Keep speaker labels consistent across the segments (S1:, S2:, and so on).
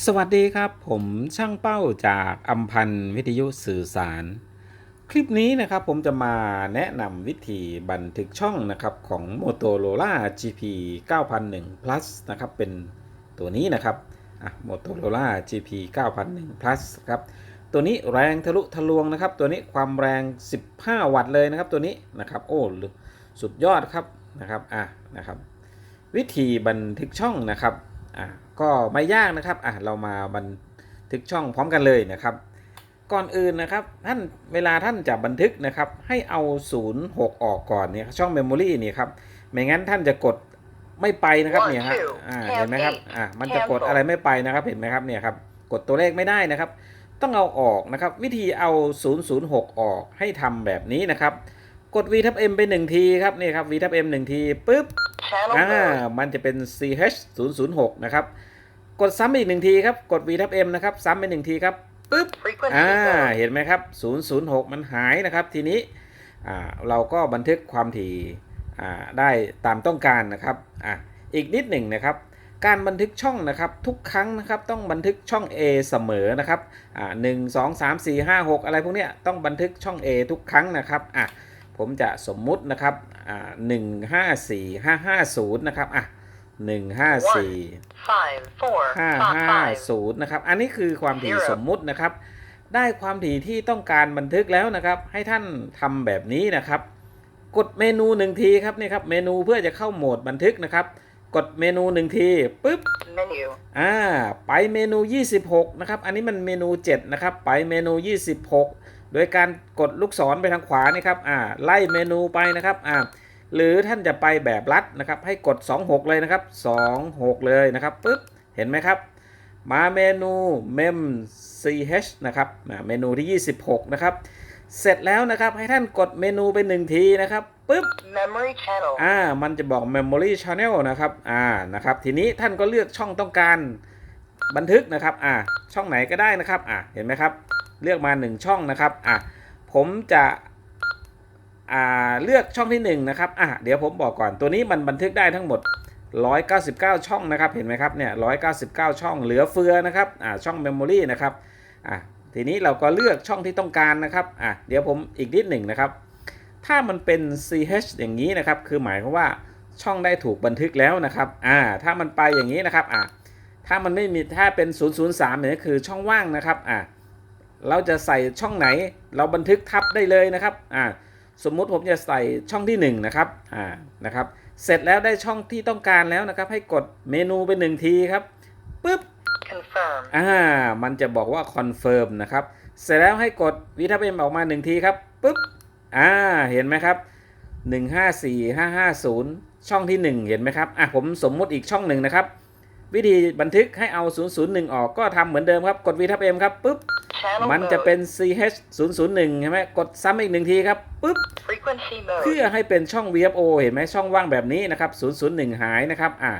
S1: สวัสดีครับ ผมช่างเป้าจากอัมพันธ์วิทยุสื่อสาร คลิปนี้นะครับผมจะมาแนะนำวิธีบันทึกช่องนะครับของ Motorola GP 9001 Plus นะครับเป็นตัวนี้นะครับอะ Motorola GP 9001 Plus ครับตัวนี้แรงทะลุทะลวงนะครับ ตัวนี้ความแรง 15 วัตต์เลยนะครับ ตัวนี้นะครับโอ้สุดยอดครับนะครับอะนะครับ วิธีบันทึกช่องนะครับ อะก็ไม่ยากนะครับอะเรามาบันทึกช่องพร้อมกันเลยนะครับ ก่อนอื่นนะครับท่านเวลาท่านจะบันทึกนะครับ ให้เอา 06 ออกก่อนเนี่ยช่องเมมโมรีนี่ครับไม่งั้นท่านจะกดไม่ไปนะครับเนี่ยฮะอ่าเห็นไหมครับอ่ามันจะกดอะไรไม่ไปนะครับเห็นไหมครับเนี่ยครับกดตัวเลขไม่ได้นะครับ ต้องเอาออกนะครับ วิธีเอา 006 ออกให้ทำแบบนี้นะครับ กด V ทับ M ไป1ทีครับนี่ครับ V ทับ M 1ทีปุ๊บ
S2: Channel
S1: อ่า
S2: mode.
S1: มันจะเป็น ch 0 0 6นะครับ กดซ้ำอีกหนึ่งทีครับ กด v ทับ m นะครับ ซ้ำไปหนึ่งทีครับปึ๊บ
S2: Frequency
S1: อ่า
S2: mode.
S1: เห็นไหมครับ 006 มันหายนะครับ ทีนี้อ่าเราก็บันทึกความถี่อ่าได้ตามต้องการนะครับอ่าอีกนิดหนึ่งนะครับ การบันทึกช่องนะครับ ทุกครั้งนะครับต้องบันทึกช่อง A เสมอนะครับอ่าหนึ่งสองสามสี่ห้าหกอะไรพวกเนี้ยต้องบันทึกช่อง A ทุกครั้งนะครับอะ ผมจะสมมุตินะครับอ่าหนึ่งห้าสี่ห้าห้าศูนย์นะครับอะหนึ่งห้าสี่
S2: Five, four,
S1: ห้า
S2: five,
S1: ห้า
S2: five.
S1: ศูนย์นะครับ อันนี้คือความถี่
S2: Zero
S1: สมมุตินะครับ ได้ความถี่ที่ต้องการบันทึกแล้วนะครับ ให้ท่านทำแบบนี้นะครับ กดเมนูหนึ่งทีครับนี่ครับเมนูเพื่อจะเข้าโหมดบันทึกนะครับ กดเมนูหนึ่งทีปุ๊บ
S2: Menu.
S1: อ่าไปเมนู 26 นะครับ อันนี้มันเมนู 7 นะครับ ไปเมนู 26 โดยการกดลูกศรไปทางขวานี่ครับอ่าไล่เมนูไปนะครับอ่าหรือท่านจะไปแบบลัดนะครับ ให้กด 26 เลยนะครับ 26 เลยนะครับปึ๊บเห็นไหมครับ มาเมนู mem ch นะครับอ่าเมนูที่ 26 นะครับ เสร็จแล้วนะครับให้ท่านกดเมนูไปหนึ่งทีนะครับปึ๊บ
S2: Memory channel.
S1: อ่ามันจะบอก Memory Channel นะครับอ่านะครับทีนี้ท่านก็เลือกช่องต้องการบันทึกนะครับอ่าช่องไหนก็ได้นะครับอ่าเห็นไหมครับ เลือกมา 1 ช่องนะครับอ่าผมจะอ่าเลือกช่องที่1นะครับอ่าเดี๋ยวผมบอกก่อนตัวนี้มันบันทึกได้ทั้งหมด 199 ช่องนะครับเห็นไหมครับเนี่ย199 ช่องเหลือเฟือนะครับอ่าช่อง Memory นะครับอ่าทีนี้เราก็เลือกช่องที่ต้องการนะครับอ่าเดี๋ยวผมอีกนิดหนึ่งนะครับ ถ้ามันเป็น ch อย่างนี้นะครับ คือหมายความว่าช่องได้ถูกบันทึกแล้วนะครับอ่าถ้ามันไปอย่างนี้นะครับอ่าถ้ามันไม่มีถ้าเป็น 003เนี่ยคือช่องว่างนะครับอ่า เราจะใส่ช่องไหน เราบันทึกทับได้เลยนะครับอ่าสมมุติผมจะใส่ช่องที่ 1 นะครับอ่านะครับ เสร็จแล้วได้ช่องที่ต้องการแล้วนะครับ ให้กดเมนูไปหนึ่งทีครับปึ๊บ
S2: Confirm.
S1: อ่า มันจะบอกว่า confirm นะครับ เสร็จแล้วให้กดวีทับเอ็มออกมา1ทีครับปุ๊บอ่าเห็นไหมครับ 154550 ช่องที่ 1 เห็นไหมครับอะผมสมมุติอีกช่องหนึ่งนะครับ วิธีบันทึกให้เอา 001 ออกก็ทำเหมือนเดิมครับ กดวีทับเอ็มครับปุ๊บ
S2: Channel
S1: มันจะ
S2: mode.
S1: เป็น ch 001ใช่ไหมกดซ้ำอีกหนึ่งทีครับปุ๊บ
S2: Frequency mode.
S1: เพื่อให้เป็นช่อง VFO เห็นไหมช่องว่างแบบนี้นะครับ 001 หายนะครับอ่า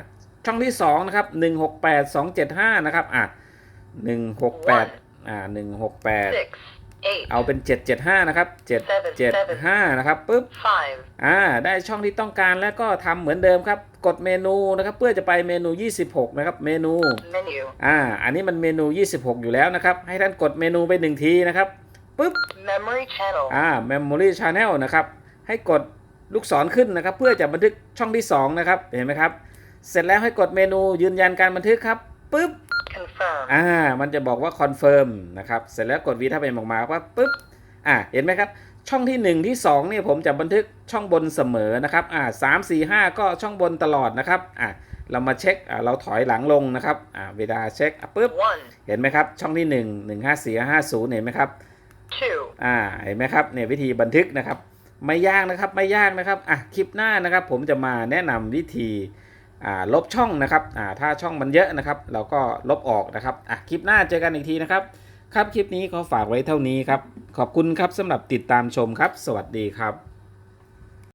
S1: ช่องที่2นะครับ168275 นะครับอ่า168อ่า168
S2: Six, eight,
S1: เอาเป็น 775 นะครับ 775 นะครับปุ๊บ
S2: five,
S1: อ่าได้ช่องที่ต้องการแล้วก็ทำเหมือนเดิมครับ กดเมนูนะครับ เพื่อจะไปเมนู 26 นะครับ เมนู
S2: menu.
S1: อ่าอันนี้มันเมนู 26 อยู่แล้วนะครับ ให้ท่านกดเมนูไปหนึ่งทีนะครับปุ๊บ
S2: Memory channel.
S1: อ่า Memory Channel นะครับ ให้กดลูกศรขึ้นนะครับ เพื่อจะบันทึกช่องที่ 2 นะครับ เห็นไหมครับ เสร็จแล้วให้กดเมนูยืนยันการบันทึกครับปุ๊บ
S2: Confirm.
S1: อ่า มันจะบอกว่า Confirm นะครับ เสร็จแล้วกด V ถ้าเป็นออกมาว่าปุ๊บ อ่า เห็นไหมครับ ช่องที่ 1 ที่2เนี่ยผมจะบันทึกช่องบนเสมอนะครับ อ่าสามสี่ห้าก็ช่องบนตลอดนะครับ อ่าเรามาเช็ค อ่า เราถอยหลังลงนะครับ อ่า เวลาเช็ค อะปุ๊บ
S2: One,
S1: เห็นไหมครับ ช่องที่ 1 1 5 4 5 0 เห็นไหมครับ
S2: two,
S1: อ่า เห็นไหมครับ เนี่ยวิธีบันทึกนะครับ ไม่ยากนะครับ ไม่ยากนะครับ อะ คลิปหน้านะครับ ผมจะมาแนะนำวิธีอ่า ลบช่องนะครับถ้าช่องมันเยอะนะครับ เราก็ลบออกนะครับคลิปหน้าเจอกันอีกทีนะครับ ครับคลิปนี้ขอฝากไว้เท่านี้ครับ ขอบคุณครับสำหรับติดตามชมครับ สวัสดีครับ